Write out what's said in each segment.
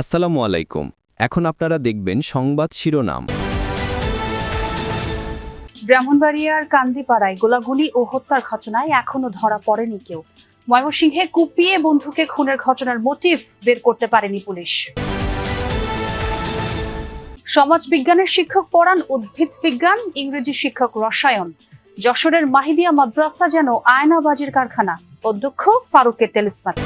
আসসালামু আলাইকুম। এখন আপনারা দেখবেন সংবাদ শিরোনাম। ব্রাহ্মণবাড়িয়ার কান্দিপাড়ায় গোলাগুলি ও হত্যার ঘটনায় এখনও ধরা পড়েনি কেউ। ময়মনসিংহে কুপিয়ে বন্ধুকে খুনের ঘটনার মোটিভ বের করতে পারেনি পুলিশ। সমাজ বিজ্ঞানের শিক্ষক পড়ান উদ্ভিদ বিজ্ঞান, ইংরেজি শিক্ষক রসায়ন। যশোরের মাহিদিয়া মাদ্রাসা যেন আয়নাবাজির কারখানা। অধ্যক্ষ ফারুকের তেলিসমাত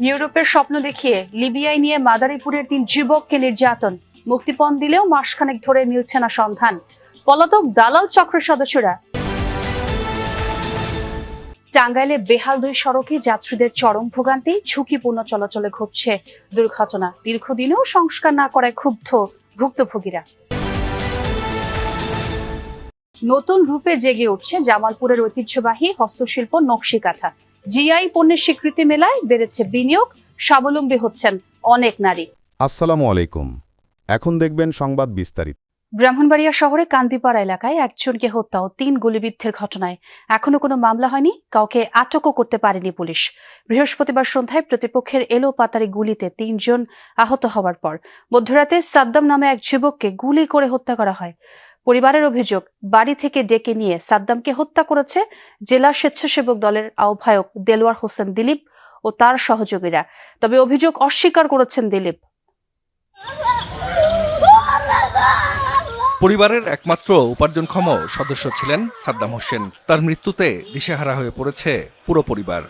ইউরোপের স্বপ্ন দেখিয়ে লিবিয়ায় নিয়ে মাদারীপুরের তিন যুবককে নির্যাতন। মুক্তিপণ দিলেও মাসখানেক ধরে মিলছে না সন্ধান। পলাতক দালাল চক্রের সদস্যরা। টাঙ্গাইলে বেহাল দুই সড়কে যাত্রীদের চরম ভোগান্তি, ঝুঁকিপূর্ণ চলাচলে ঘটছে দুর্ঘটনা। দীর্ঘদিনেও সংস্কার না করায় ক্ষুব্ধ ভুক্তভোগীরা। নতুন রূপে জেগে উঠছে জামালপুরের ঐতিহ্যবাহী হস্তশিল্প নকশিকাঁথা। জিআই পণ্যের স্বীকৃতি মেলায় বেড়েছে বিনিয়োগ স্বাবলম্বী হচ্ছেন অনেক নারী। আসসালামু আলাইকুম। এখন দেখবেন সংবাদ বিস্তারিত। ব্রাহ্মণবাড়িয়া শহরে কান্দিপাড়া এলাকায় একজনকে হত্যা ও তিন গুলিবিদ্ধের ঘটনায় এখনও কোনো মামলা হয়নি কাউকে আটকও করতে পারেনি পুলিশ। বৃহস্পতিবার সন্ধ্যায় প্রতিপক্ষের এলো পাতারি গুলিতে তিনজন আহত হওয়ার পর মধ্যরাতে সাদ্দাম নামে এক যুবককে গুলি করে হত্যা করা হয়। পরিবারের অভিযোগ, বাড়ি থেকে ডেকে নিয়ে সাদ্দামকে হত্যা করেছে জেলা স্বেচ্ছাসেবক দলের আহ্বায়ক দেলোয়ার হোসেন দিলীপ ও তার সহযোগীরা। তবে অভিযোগ অস্বীকার করেছেন দিলীপ। পরিবারের একমাত্র উপার্জনক্ষম সদস্য ছিলেন সাদ্দাম হোসেন। তার মৃত্যুতে দিশেহারা হয়ে পড়েছে পুরো পরিবার।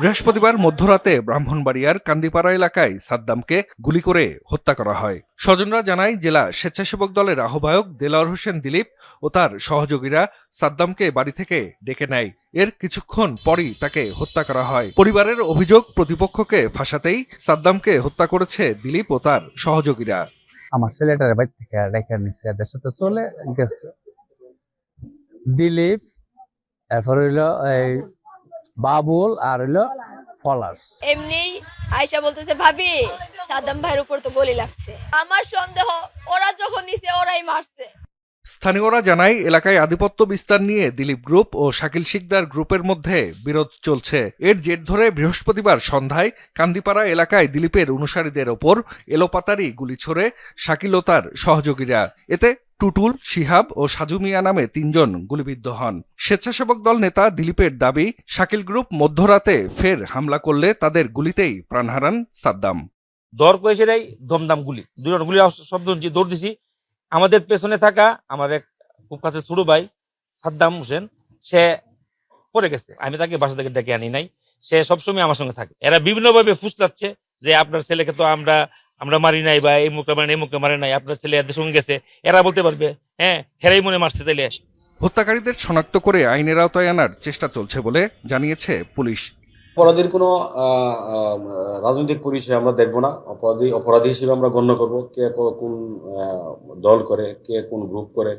বৃহস্পতিবার মধ্যরাতে ব্রাহ্মণবাড়িয়ার কান্দিপাড়া এলাকায় সাদ্দামকে গুলি করে হত্যা করা হয়। স্বজনরা জানায়, জেলা স্বেচ্ছাসেবক দলের আহ্বায়ক দেলাওয়ার হোসেন দিলীপ ও তার সহযোগীরা সাদ্দামকে বাড়ি থেকে ডেকে নেয়। এর কিছুক্ষণ পরই তাকে হত্যা করা হয়। পরিবারের অভিযোগ প্রতিপক্ষকে ফাঁসাতেই সাদ্দামকে হত্যা করেছে দিলীপ ও তার সহযোগীরা। আমার ছেলেটার বাড়ি থেকে রেখে নিচ্ছে এদের সাথে চলে গেছে। দিলীপ, এরপর হইল এই বাবুল আর হইল পলাশ। এমনি আয়সা বলতেছে, ভাবি, সাদ্দাম ভাইয়ের উপর তো গলি লাগছে। আমার সন্দেহ, ওরা যখন নিছে, ওরাই মারছে। স্থানীয়রা জানায়, এলাকায় আধিপত্য বিস্তার নিয়ে দিলীপ গ্রুপ ও শাকিল শিকদার গ্রুপের মধ্যে বিরোধ চলছে। এর জের ধরে বৃহস্পতিবার সন্ধ্যায় কান্দিপাড়া এলাকায় দিলীপের অনুসারীদের ওপর এলোপাতারি গুলি ছড়ে শাকিল ও তার সহযোগীরা। এতে টুটুল, শিহাব ও সাজু মিয়া নামে তিনজন গুলিবিদ্ধ হন। স্বেচ্ছাসেবক দল নেতা দিলীপের দাবি, শাকিল গ্রুপ মধ্যরাতে ফের হামলা করলে তাদের গুলিতেই প্রাণ হারান সাদ্দাম। দর রাই দমদাম গুলি। দুজন গুলি শব্দ দৌড় দিছি। আমাদের পেছনে থাকা আমার এক খুব কাছে ছোট ভাই সাদ্দাম হোসেন সে পড়ে গেছে। আমি তাকে বাসা থেকে ডেকে আনি নাই। সে সবসময় আমার সঙ্গে থাকে। এরা বিভিন্নভাবে ফুসলাচ্ছে যে আপনার ছেলেকে তো আমরা আমরা মারি নাই বা এই মুখে মারি নাই, এই মুখটা মারি নাই আপনার ছেলে এদের সঙ্গে গেছে। এরা বলতে পারবে হ্যাঁ হেরাই মনে মারছে তাইলে হত্যাকারীদের শনাক্ত করে আইনের আওতায় আনার চেষ্টা চলছে বলে জানিয়েছে পুলিশ। অপরাধীর কোনো রাজনৈতিক পরিচয় আমরা দেখব না। অপরাধী অপরাধী হিসেবে আমরা গণ্য করব কে কোন দল করে, কে কোন গ্রুপ করে।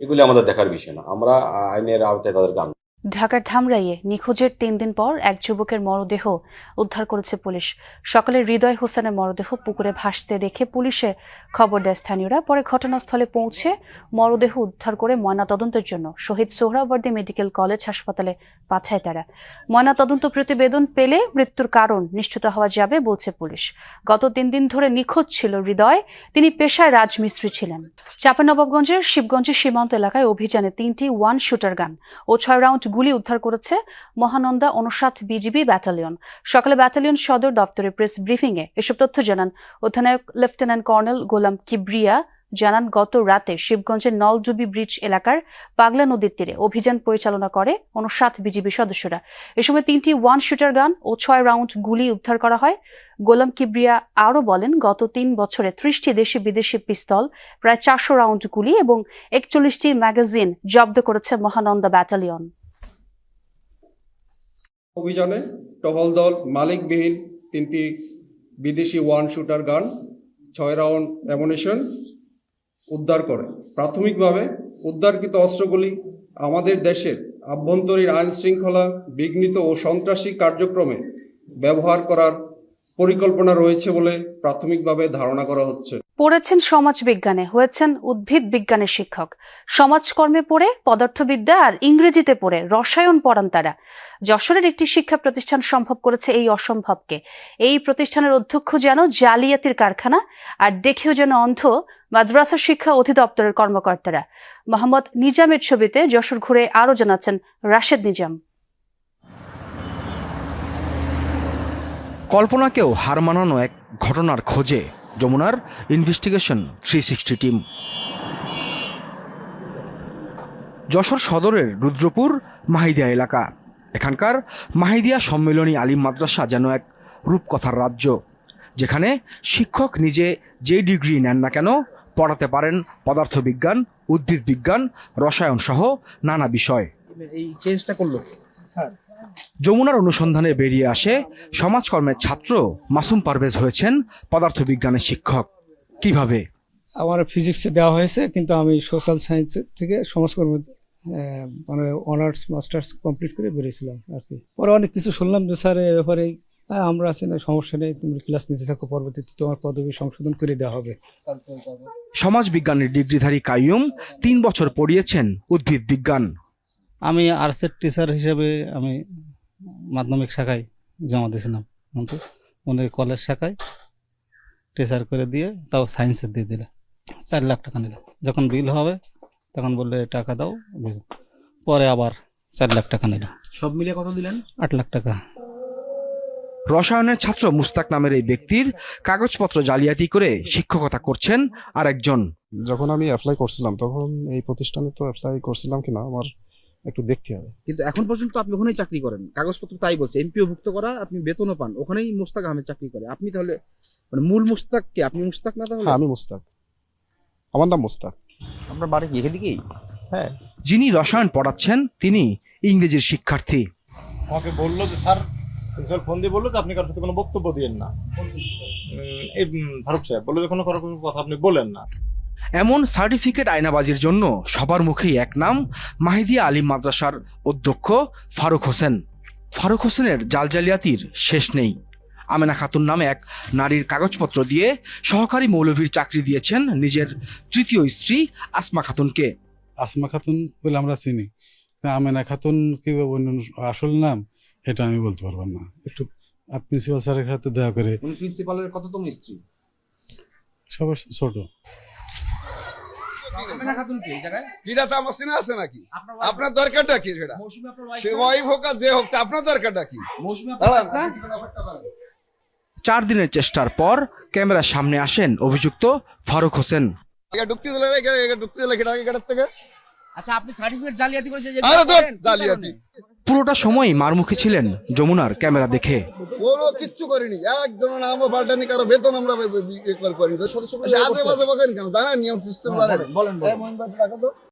এগুলি আমাদের দেখার বিষয় না। আমরা আইনের আওতায় তাদের আনব। ঢাকার ধামরাইয়ে নিখোঁজের তিন দিন পর এক যুবকের মরদেহ উদ্ধার করেছে পুলিশ। সকালে হৃদয় হোসেনের মরদেহ পুকুরে ভাসতে দেখে পুলিশে খবর দেয় স্থানীয়রা। পরে ঘটনাস্থলে পৌঁছে মরদেহ উদ্ধার করে ময়নাতদন্তের জন্য শহীদ সোহরাবর্দী মেডিকেল কলেজ হাসপাতালে পাঠায় তারা। ময়নাতদন্ত প্রতিবেদন পেলে মৃত্যুর কারণ নিশ্চিত হওয়া যাবে বলছে পুলিশ। গত তিন দিন ধরে নিখোঁজ ছিল হৃদয়। তিনি পেশায় রাজমিস্ত্রি ছিলেন। চাঁপানবাবগঞ্জের শিবগঞ্জের সীমান্ত এলাকায় অভিযানে তিনটি ওয়ান শুটার গান ও ছয় রাউন্ড গুলি উদ্ধার করেছে মহানন্দা অনুষাট বিজিবি ব্যাটালিয়ন। সকালে ব্যাটালিয়ন সদর দপ্তরে প্রেস ব্রিফিংয়ে এসব তথ্য জানান অধিনায়ক লেফটেন্যান্ট কর্নেল গোলাম কিবরিয়া, জানান গত রাতে শিবগঞ্জের নলডুবি ব্রিজ এলাকার পাগলা নদীর তীরে অভিযান পরিচালনা করে অনুষাট বিজিবি সদস্যরা। এ সময় তিনটি ওয়ান শুটার গান ও ছয় রাউন্ড গুলি উদ্ধার করা হয়। গোলাম কিবরিয়া আরও বলেন, গত তিন বছরে ত্রিশটি দেশি বিদেশি পিস্তল, প্রায় চারশো রাউন্ড গুলি এবং একচল্লিশটি ম্যাগাজিন জব্দ করেছে মহানন্দা ব্যাটালিয়ন। অভিযানে টহল দল মালিকবিহীন তিনটি বিদেশি ওয়ান শুটার গান, ছয় রাউন্ড অ্যামোনেশন উদ্ধার করে। প্রাথমিকভাবে উদ্ধারকৃত অস্ত্রগুলি আমাদের দেশের আভ্যন্তরীণ আইন শৃঙ্খলা বিঘ্নিত ও সন্ত্রাসী কার্যক্রমে ব্যবহার করার পরিকল্পনা রয়েছে বলে প্রাথমিকভাবে ধারণা করা হচ্ছে। পড়েছেন সমাজ বিজ্ঞানে হয়েছেন উদ্ভিদ বিজ্ঞানের শিক্ষক। সমাজকর্মে পড়ে, পদার্থবিদ্যা আর ইংরেজিতে পড়ে, রসায়ন পড়ান তারা। যশোরের একটি শিক্ষা প্রতিষ্ঠান সম্ভব করেছে এই অসম্ভবকে। এই প্রতিষ্ঠানের অধ্যক্ষ যেন জালিয়াতির কারখানা, আর দেখেও যেন অন্ধ মাদ্রাসা শিক্ষা অধিদপ্তরের কর্মকর্তারা। মোহাম্মদ নিজামের ছবিতে যশোর ঘুরে আরও জানাচ্ছেন রাশেদ নিজাম। কল্পনাকেও হার মানানো এক ঘটনার খোঁজে যমুনার investigation three sixty team Jessore সদরের রুদ্রপুর মাহিদিয়া এলাকা। এখানকার মাহিদিয়া সম্মেলনী আলিম মাদ্রাসা যেন এক রূপকথার রাজ্য যেখানে শিক্ষক নিজে যে ডিগ্রি নেন না কেন পড়াতে পারেন পদার্থবিজ্ঞান উদ্ভিদ বিজ্ঞান রসায়ন সহ নানা বিষয়। এই চেঞ্জটা করল। যমুনার অনুসন্ধানে বেরিয়ে আসে সমাজকর্মের ছাত্র মাসুম পারভেজ হয়েছেন পদার্থবিজ্ঞানের শিক্ষক। কীভাবে? আমার ফিজিক্সে দেওয়া হয়েছে কিন্তু আমি সোশ্যাল সায়েন্স থেকে সমাজকর্ম মানে অনার্স মাস্টার্স কমপ্লিট করে বেরিয়েছিলাম আর কি। পরে অনেক কিছু শুনলাম যে স্যার এ ব্যাপারে আমরা আছি না সমস্যা নেই তুমি ক্লাস নিতে থাকো পরবর্তীতে তোমার পদবি সংশোধন করে দেওয়া হবে। সমাজবিজ্ঞানের ডিগ্রিধারী কাইয়ুম তিন বছর পড়িয়েছেন উদ্ভিদ বিজ্ঞান। আমি আর্টসের টিচার হিসেবে আমি মাধ্যমিক শাখায় জমা দিয়েছিলাম। কিন্তু উনি কলেজ শাখায় টিচার করে দিয়ে তাও সায়েন্সের দিয়ে দিলে। চার লাখ টাকা নিল। যখন বিল হবে তখন বললে টাকা দাও দেব। পরে আবার চার লাখ টাকা নিল। সব মিলিয়ে কত দিলেন? আট লাখ টাকা। রসায়নের ছাত্র মুস্তাক নামের এই ব্যক্তির কাগজপত্র জালিয়াতি করে শিক্ষকতা করছেন আর একজন যখন আমি অ্যাপ্লাই করছিলাম তখন এই প্রতিষ্ঠানে তো অ্যাপ্লাই করছিলাম কিনা? আমার একটু দেখতে হবে। কিন্তু এখন পর্যন্ত আপনি ওখানেই চাকরি করেন। কাগজপত্র তাই বলছে এমপিও ভুক্ত করা আপনি বেতনও পান। ওখানেই মুস্তাক আহমেদ চাকরি করে। আপনি তাহলে মানে মূল মুস্তাক কে? আপনি মুস্তাক না তাহলে? হ্যাঁ আমি মুস্তাক আমার নাম মুস্তাক আপনার বাড়ি কি এদিকেই হ্যাঁ। যিনি রসায়ন পড়াচ্ছেন তিনি ইংরেজির শিক্ষার্থী। আমাকে বলল যে স্যার প্রিন্সিপাল ফোন দিয়ে বলল যে আপনি কারোর সাথে কোনো বক্তব্য দিয়েন না। উম, এই ফারুক সাহেব বলল যে কোনো কারও কোনো কথা আপনি বলেন না। এমন সার্টিফিকেট আয়নাবাজির জন্য সবার মুখেই এক নাম মাহিদিয়া আলিম মাদ্রাসার অধ্যক্ষ ফারুক হোসেন। ফারুক হোসেনের জালজালিয়াতির শেষ নেই। আমেনা খাতুন নামে এক নারীর কাগজপত্র দিয়ে সহকারী মৌলভীর চাকরি দিয়েছেন নিজের তৃতীয় স্ত্রী আসমা খাতুনকে। আসমা খাতুন বলে আমরা চিনি। তা আমেনা খাতুন কি অন্য আসল নাম এটা আমি বলতে পারব না। একটু প্রিন্সিপাল স্যারের সাথে দয়া করে। প্রিন্সিপালের কততম স্ত্রী? সবার ছোট। আমেনা খাতুন কি এই জায়গায়? এটা তো আমার চেনা আছে নাকি? আপনার আপনার দরকারটা কি সেটা? সে ওয়াইফ হোক আর যে হোক আপনার দরকারটা কি? চার দিনের চেষ্টার পর ক্যামেরার সামনে আসেন অভিযুক্ত ফারুক হোসেন। ঢুকতে দিলে ঢুকতে দিলে থেকে? আচ্ছা আপনি সার্টিফিকেট জালিয়াতি করেছেন আরে ধর, জালিয়াতি। পুরোটা সময় মার মুখে ছিলেন যমুনার ক্যামেরা দেখে। কোনো কিচ্ছু করিনি। একজনের নামও পাল্টানি কারও বেতন আমরা বে- করিনি। আজে বাজে বকেন কেন? জানেন নিয়ম সিস্টেম জানেন। বলেন